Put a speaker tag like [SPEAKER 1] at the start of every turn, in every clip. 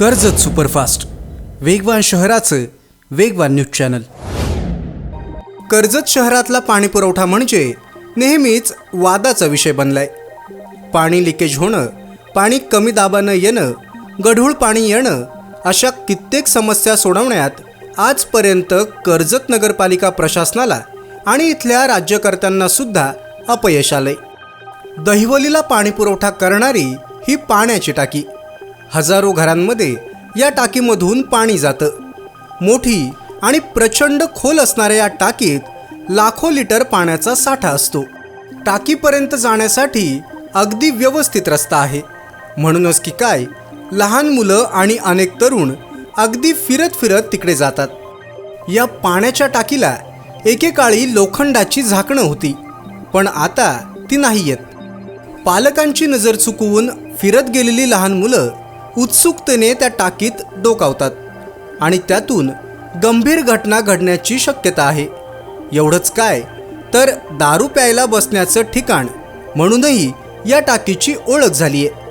[SPEAKER 1] Karjat superfast. वेगवान शहराचं वेगवान न्यूज चॅनल. कर्जत शहरातला पाणी पुरवठा म्हणजे नेहमीच वादाचा विषय बनलाय. पाणी लिकेज होणं पाणी कमी दाबानं येणं गढूळ पाणी येणं अशा कित्येक समस्या सोडवण्यात आजपर्यंत कर्जत नगरपालिका प्रशासनाला आणि इथल्या राज्यकर्त्यांना सुद्धा अपयश आलंय. दहिवलीला पाणी पुरवठा करणारी ही पाण्याची टाकी. हजारो घरांमध्ये या टाकीमधून पाणी जातं. मोठी आणि प्रचंड खोल असणाऱ्या या टाकीत लाखो लिटर पाण्याचा साठा असतो. टाकीपर्यंत जाण्यासाठी अगदी व्यवस्थित रस्ता आहे. म्हणूनच की काय लहान मुलं आणि अनेक तरुण अगदी फिरत फिरत तिकडे जातात. या पाण्याच्या टाकीला एकेकाळी लोखंडाची झाकणं होती पण आता ती नाही येत. पालकांची नजर चुकवून फिरत गेलेली लहान मुलं उत्सुकतेने त्या टाकीत डोकावतात आणि त्यातून गंभीर घटना घडण्याची शक्यता आहे. एवढंच काय तर दारू प्यायला बसण्याचं ठिकाण म्हणूनही या टाकीची ओळख झाली आहे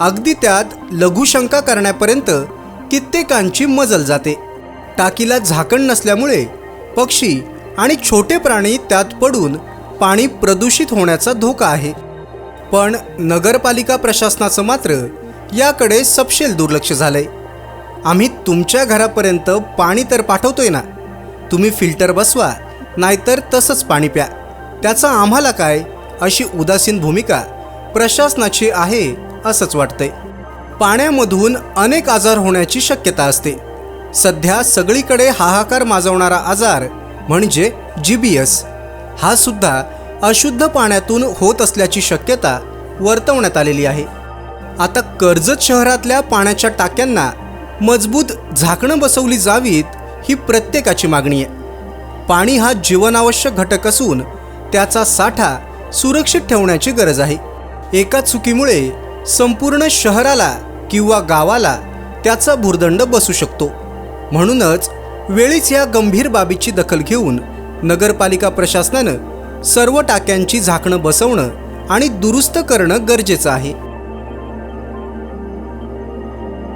[SPEAKER 1] अगदी त्यात लघुशंका करण्यापर्यंत कित्येकांची मजल जाते. टाकीला झाकण नसल्यामुळे पक्षी आणि छोटे प्राणी त्यात पडून पाणी प्रदूषित होण्याचा धोका आहे. पण नगरपालिका प्रशासनाचं मात्र याकडे सपशेल दुर्लक्ष झालंय. आम्ही तुमच्या घरापर्यंत पाणी तर पाठवतोय ना. तुम्ही फिल्टर बसवा नाहीतर तसंच पाणी प्या. त्याचा आम्हाला काय? अशी उदासीन भूमिका प्रशासनाची आहे असंच वाटतंय. पाण्यामधून अनेक आजार होण्याची शक्यता असते. सध्या सगळीकडे हाहाकार माजवणारा आजार म्हणजे जी बी एस हा सुद्धा अशुद्ध पाण्यातून होत असल्याची शक्यता वर्तवण्यात आलेली आहे. आता कर्जत शहरातल्या पाण्याच्या टाक्यांना मजबूत झाकणं बसवली जावीत ही प्रत्येकाची मागणी आहे. पाणी हा जीवनावश्यक घटक असून त्याचा साठा सुरक्षित ठेवण्याची गरज आहे. एका चुकीमुळे संपूर्ण शहराला किंवा गावाला त्याचा भुर्दंड बसू शकतो. म्हणूनच वेळीच या गंभीर बाबीची दखल घेऊन नगरपालिका प्रशासनानं सर्व टाक्यांची झाकणं बसवणं आणि दुरुस्त करणं गरजेचं आहे.